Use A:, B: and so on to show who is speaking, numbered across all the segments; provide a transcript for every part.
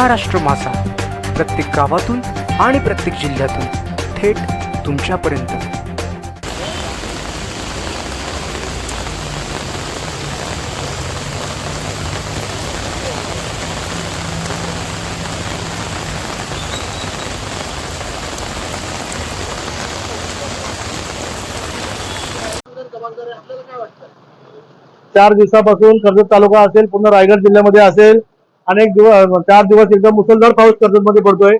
A: महाराष्ट्र मासा. प्रत्येक गावातून आणि प्रत्येक जिल्ह्यातून थेट तुमच्यापर्यंत.
B: चार दिवसापासून कर्जत तालुका असेल पुन्हा रायगड जिल्ह्यामध्ये असेल. अनेक दिवस चार दिवस एकदम मुसळधार पाऊस कर्जतमध्ये पडतोय.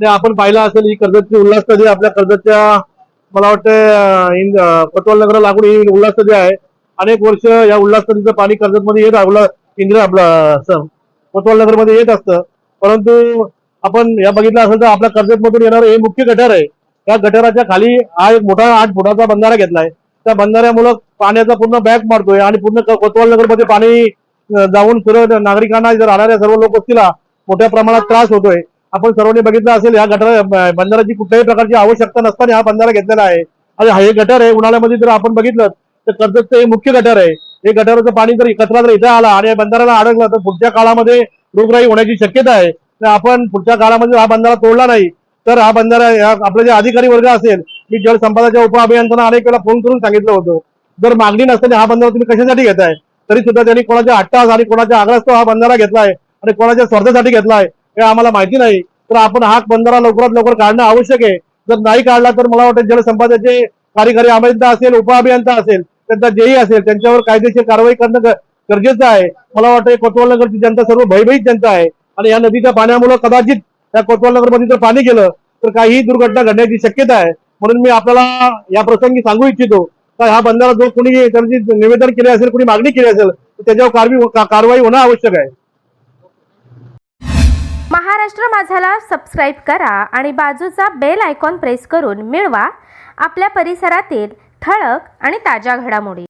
B: आणि आपण पाहिलं असेल ही कर्जतची उल्हास नदी आपल्या कर्जतच्या मला वाटतं पटवाल नगरा लागून ही उल्हास नदी आहे. अनेक वर्ष या उल्हास नदीचं पाणी कर्जतमध्ये येत आपलं इंद्र आपलं पटवाल नगरमध्ये येत असतं. परंतु आपण या बघितलं असेल तर आपल्या कर्जतमधून येणारं हे मुख्य गटार आहे. या गटाराच्या खाली हा एक मोठा आठ फुटाचा बंधारा घेतलाय. त्या बंधाऱ्यामुळं पाण्याचा पूर्ण बॅग मारतोय आणि पूर्ण कोतवाल नगरमध्ये पाणी जाऊन सर्व नागरिकांना जर राहणाऱ्या सर्व लोक असतील मोठ्या प्रमाणात त्रास होतोय. आपण सर्वांनी बघितलं असेल या गटार बंधाराची कुठल्याही प्रकारची आवश्यकता नसताना हा बंधारा घेतलेला आहे. आणि हा हे गटार आहे उन्हाळ्यामध्ये जर आपण बघितलं तर कर्जतचं हे मुख्य गटार आहे. हे गटाराचं पाणी जर कचरा जर इथं आला आणि बंधाराला अडकला तर पुढच्या काळामध्ये रोगराई होण्याची शक्यता आहे. तर आपण पुढच्या काळामध्ये हा बंधारा तोडला नाही तर हा बंधारा आपले जे अधिकारी वर्ग असेल मी जलसंपदाच्या उपअभियंत्यांना अनेक वेळा फोन करून सांगितलं होतं. जर मागणी नसताना हा बंधारा तुम्ही कशासाठी घेताय? तरी सुद्धा त्यांनी कोणाच्या हट्टास आणि कोणाच्या आग्रहास्तव हा बंधारा घेतलाय आणि कोणाच्या स्वार्थासाठी घेतलाय हे आम्हाला माहिती नाही. तर आपण हा बंधारा लवकरात लवकर काढणं आवश्यक आहे. जर नाही काढला तर मला वाटतं जलसंपदाचे कार्यकारी अभियंता असेल उपअभियंता असेल त्यांचा जेही असेल त्यांच्यावर कायदेशीर कारवाई करणं ग- गरजेचं आहे. मला वाटतं कोतवाल नगरची जनता सर्व भयभीत जनता आहे. आणि या नदीच्या पाण्यामुळे कदाचित त्या कोतवाल नगरमध्ये जर पाणी गेलं तर काहीही दुर्घटना घडण्याची शक्यता आहे. म्हणून मी आपल्याला या प्रसंगी सांगू इच्छितो का हा बंधारा जो कोणी त्यांची निवेदन केले असेल कोणी मागणी केली असेल तर त्याच्यावर कारवाई होणं आवश्यक आहे.
C: महाराष्ट्र माझाला सबस्क्राईब करा आणि बाजूचा बेल आयकॉन प्रेस करून मिळवा आपल्या परिसरातील ठळक आणि ताज्या घडामोडी.